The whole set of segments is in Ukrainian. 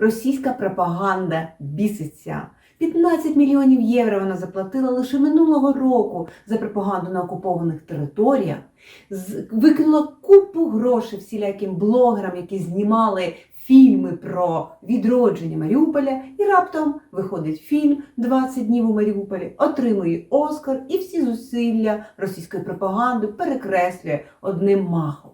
Російська пропаганда біситься. 15 мільйонів євро вона заплатила лише минулого року за пропаганду на окупованих територіях. Викинула купу грошей всіляким блогерам, які знімали фільми про відродження Маріуполя. І раптом виходить фільм «20 днів у Маріуполі, отримує Оскар і всі зусилля російської пропаганди перекреслює одним махом.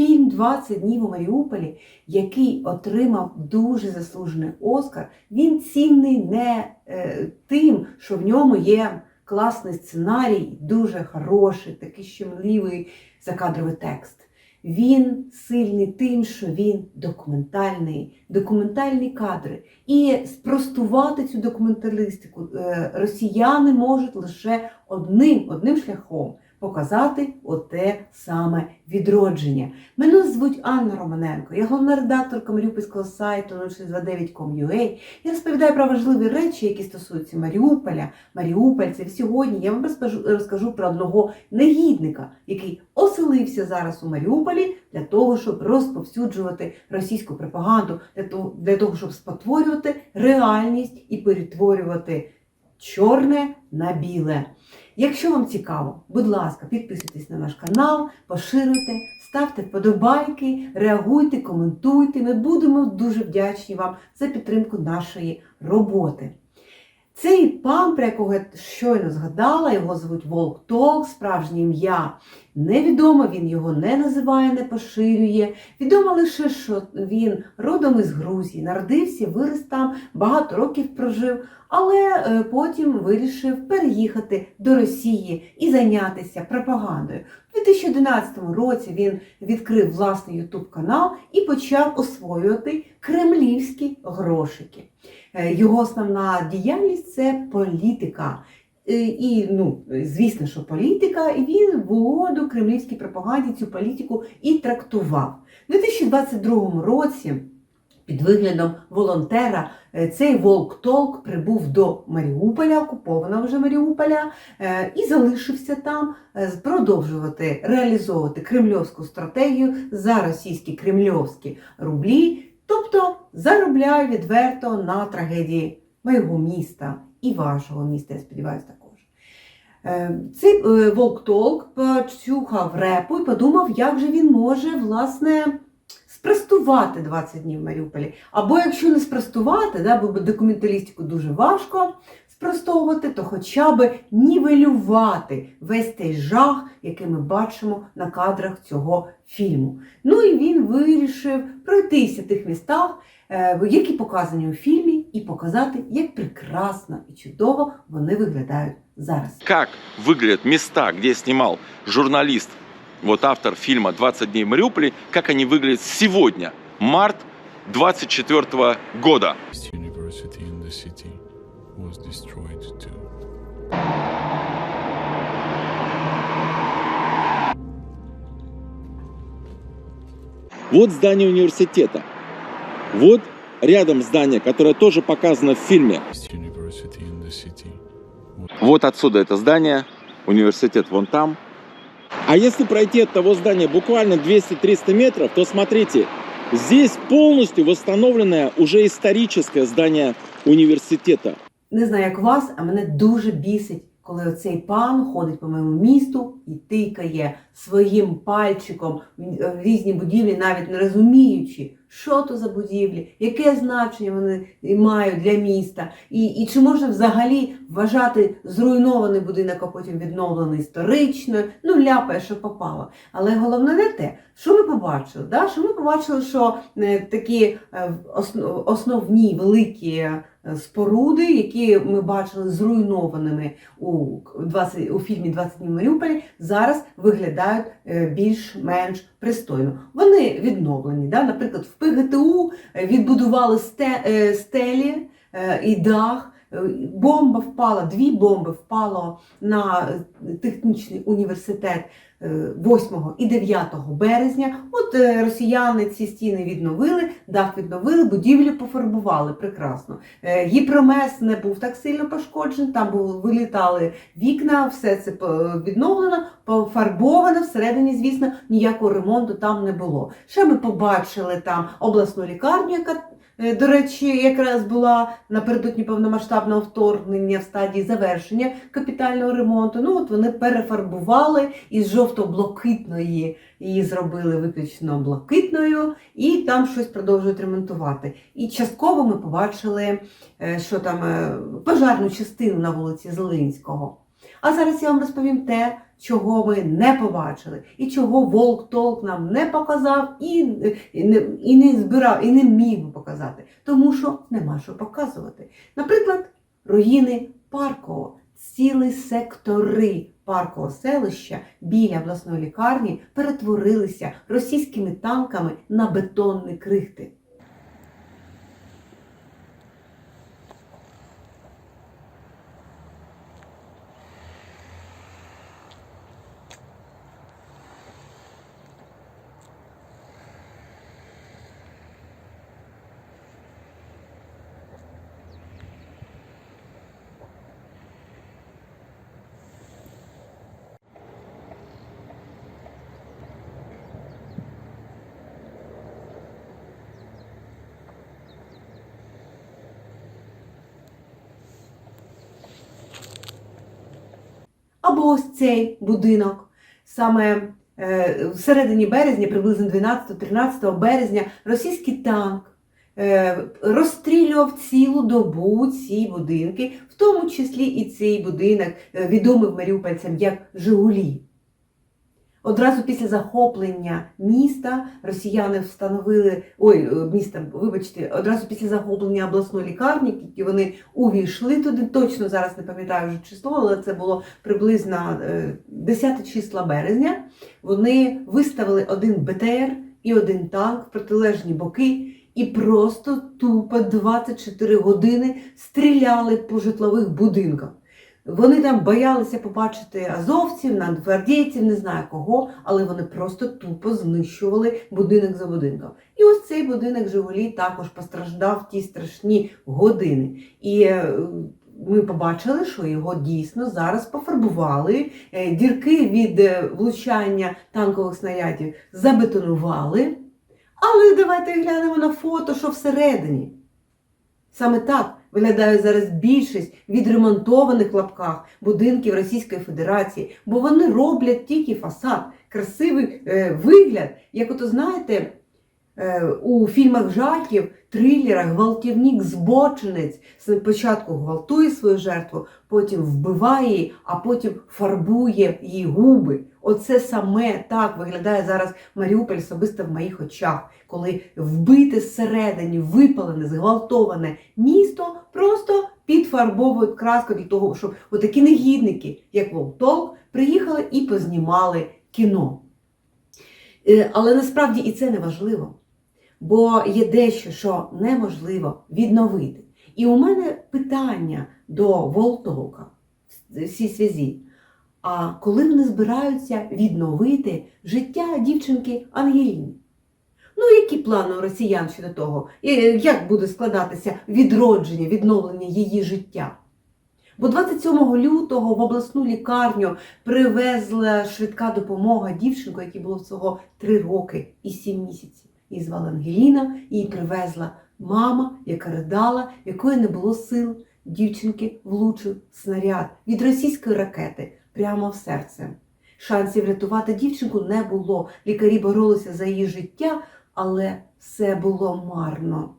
Фільм «20 днів у Маріуполі, який отримав дуже заслужений Оскар, він цінний не е, тим, що в ньому є класний сценарій, дуже хороший, такий щемливий закадровий текст. Він сильний тим, що він документальний, документальні кадри. І спростувати цю документалістику е, росіяни можуть лише одним, одним шляхом показати оте саме відродження. Мене звуть Анна Романенко, я головна редакторка Маріупольського сайту 0629.com.ua. Я розповідаю про важливі речі, які стосуються Маріуполя, маріупольців. Сьогодні я вам розкажу, про одного негідника, який оселився зараз у Маріуполі для того, щоб розповсюджувати російську пропаганду, для того щоб спотворювати реальність і перетворювати чорне на біле. Якщо вам цікаво, будь ласка, підписуйтесь на наш канал, поширюйте, ставте вподобайки, реагуйте, коментуйте. Ми будемо дуже вдячні вам за підтримку нашої роботи. Цей пан, про якого я щойно згадала, його звуть Волк Толк, справжнє ім'я невідомо, він його не називає, не поширює. Відомо лише, що він родом із Грузії, народився, виріс там, багато років прожив, але е, потім вирішив переїхати до Росії і зайнятися пропагандою. У 2011 році він відкрив власний YouTube канал і почав освоювати кремлівські грошики. Е, Його основна діяльність це політика. Е, І, ну, звісно, що політика, і він в угоду кремлівській пропаганді цю політику і трактував. У 2022 році під виглядом волонтера е, цей Волк-Толк прибув до Маріуполя, окупованого вже Маріуполя, е, і залишився там е, продовжувати реалізовувати кремльовську стратегію за російські кремльовські рублі, тобто заробляє відверто на трагедії моєго міста і вашого міста, я сподіваюся, також. Цей Волк-Толк почухав репу і подумав, як же він може, власне, спростувати 20 днів в Маріуполі. Або якщо не спростувати, да, бо документалістику дуже важко спростовувати, то хоча б нівелювати весь той жах, який ми бачимо на кадрах цього фільму. Ну і він вирішив пройтися в тих містах, е, які показані у фільмі, і показати, як прекрасно і чудово вони виглядають зараз. как выглядят места, где снимал журналист, вот автор фильма «20 дней в Мариуполе», как они выглядят сегодня, март 24 года. East University in the city was destroyed too. Вот здание университета. Вот рядом здание, которое тоже показано в фильме. Вот отсюда это здание, университет вон там. А если пройти от того здания буквально 200-300 метров, то смотрите, здесь полностью восстановленное уже историческое здание университета. Не знаю, як вас, а мене дуже бісить, коли оцей пан ходить по моєму місту і тикає своїм пальчиком в різні будівлі, навіть не розуміючи, що то за будівлі, яке значення вони мають для міста, і, і чи можна взагалі вважати зруйнований будинок, а потім відновлений історично, ну ляпає, що попало. Але головне не те, що ми побачили. Да? Що ми побачили, що е, такі е, основні великі е, споруди, які ми бачили зруйнованими у, 20, у фільмі «20 днів Маріуполі, зараз виглядають більш-менш пристойно. Вони відновлені. Да? Наприклад, в ПГТУ відбудували е, стелі е, і дах. Е, Бомба впала, дві бомби впало на е, технічний університет е, 8 і 9 березня. От е, росіяни ці стіни відновили, дах відновили, будівлю пофарбували прекрасно. Е, Гіпромес не був так сильно пошкоджений, там вилітали вікна, все це відновлено, пофарбовано. Всередині, звісно, ніякого ремонту там не було. Ще ми побачили там обласну лікарню, яка Е, До речі, якраз була напередодні повномасштабного вторгнення в стадії завершення капітального ремонту. Ну от вони перефарбували із жовто-блакитної її зробили виключно блакитною, і там щось продовжують ремонтувати. І частково ми побачили, е, що там е, пожарну частину на вулиці Зеленського. А зараз я вам розповім те, чого ми не побачили, і чого Волк Толк нам не показав, і, і, не, і не збирав, і не міг показати, тому що нема що показувати. Наприклад, руїни Парково, цілі сектори паркового селища біля обласної лікарні перетворилися російськими танками на бетонні крихти. Або ось цей будинок. Саме е, в середині березня, приблизно 12-13 березня, російський танк е, розстрілював цілу добу ці будинки, в тому числі і цей будинок, е, відомий маріупольцям як Жигулі. Одразу після захоплення міста росіяни встановили ой, е, міста, вибачте, одразу після захоплення обласної лікарні, тільки вони увійшли туди. Точно зараз не пам'ятаю вже число, але це було приблизно е, 10 числа березня. Вони виставили один БТР і один танк в протилежні боки. І просто тупо 24 години стріляли по житлових будинках. Вони там боялися побачити азовців, нацгвардійців, не знаю кого, але вони просто тупо знищували будинок за будинком. І ось цей будинок Жигулі також постраждав в ті страшні години. І е, ми побачили, що його дійсно зараз пофарбували, е, дірки від е, влучання танкових снарядів забетонували. Але давайте глянемо на фото, що всередині. Саме так виглядає зараз більшість відремонтованих в лапках будинків Російської Федерації, бо вони роблять тільки фасад, красивий е, вигляд. Як ото знаєте, у фільмах жахів, трилерах, гвалтівник, збочинець спочатку гвалтує свою жертву, потім вбиває її, а потім фарбує її губи. Оце саме так виглядає зараз Маріуполь особисто в моїх очах, коли вбите зсередині, випалене, зґвалтоване місто просто підфарбовують краску для того, щоб отакі негідники, як Волтолк, приїхали і познімали кіно. Е, Але насправді і це не важливо, бо є дещо, що неможливо відновити. І у мене питання до Волтолка в цій связі. А коли вони збираються відновити життя дівчинки Ангеліни? Ну, які плани у росіян щодо того? Як буде складатися відродження, відновлення її життя? Бо 27 лютого в обласну лікарню привезла швидка допомога дівчинку, якій було всього 3 роки і 7 місяців. Її звали Ангеліна, її привезла мама, яка ридала, якої не було сил. Дівчинки влучив снаряд від російської ракети прямо в серце. Шансів рятувати дівчинку не було. Лікарі боролися за її життя, але все було марно.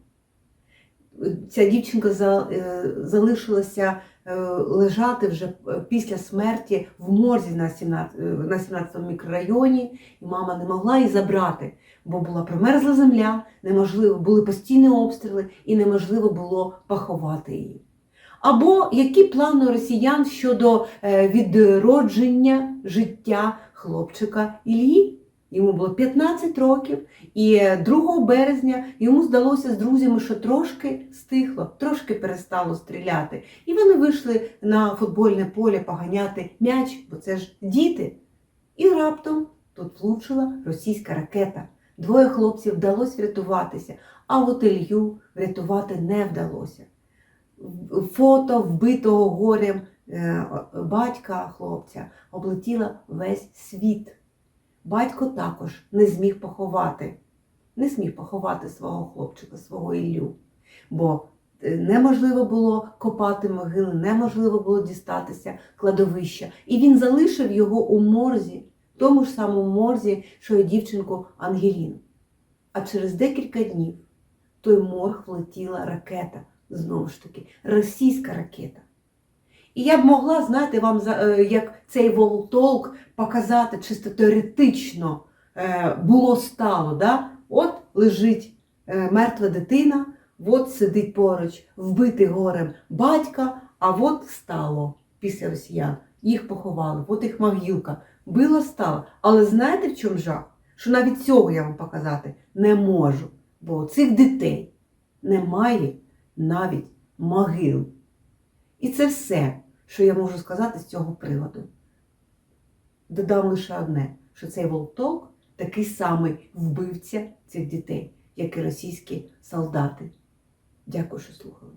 Ця дівчинка е, залишилася е, лежати вже е, після смерті в морзі на 17, е, на 17 мікрорайоні, і мама не могла її забрати, бо була промерзла земля, неможливо були постійні обстріли і неможливо було поховати її. Або які плани росіян щодо е, відродження життя хлопчика Іллі? Йому було 15 років, і е, 2 березня йому здалося з друзями, що трошки стихло, трошки перестало стріляти. І вони вийшли на футбольне поле поганяти м'яч, бо це ж діти. І раптом тут влучила російська ракета. Двоє хлопців вдалося врятуватися, а от Ілью врятувати не вдалося. Фото вбитого горем е, батька хлопця облетіла весь світ. Батько також не зміг поховати, не зміг поховати свого хлопчика, свого Іллю. Бо е, неможливо було копати могили, неможливо було дістатися кладовища. І він залишив його у морзі, тому ж самому морзі, що й дівчинку Ангеліну. А через декілька днів той морг влетіла ракета, знову ж таки, російська ракета. І я б могла, знаєте, вам е, як цей волтолк показати чисто теоретично е, було стало. Да? От лежить е, мертва дитина, от сидить поруч, вбитий горем батька, а от стало після росіян. Їх поховали, от їх могилка. Було стало. Але знаєте в чому жах? Що навіть цього я вам показати не можу. Бо цих дітей немає навіть могил. І це все, що я можу сказати з цього приводу. Додам лише одне, що цей волток такий самий вбивця цих дітей, як і російські солдати. Дякую, що слухали.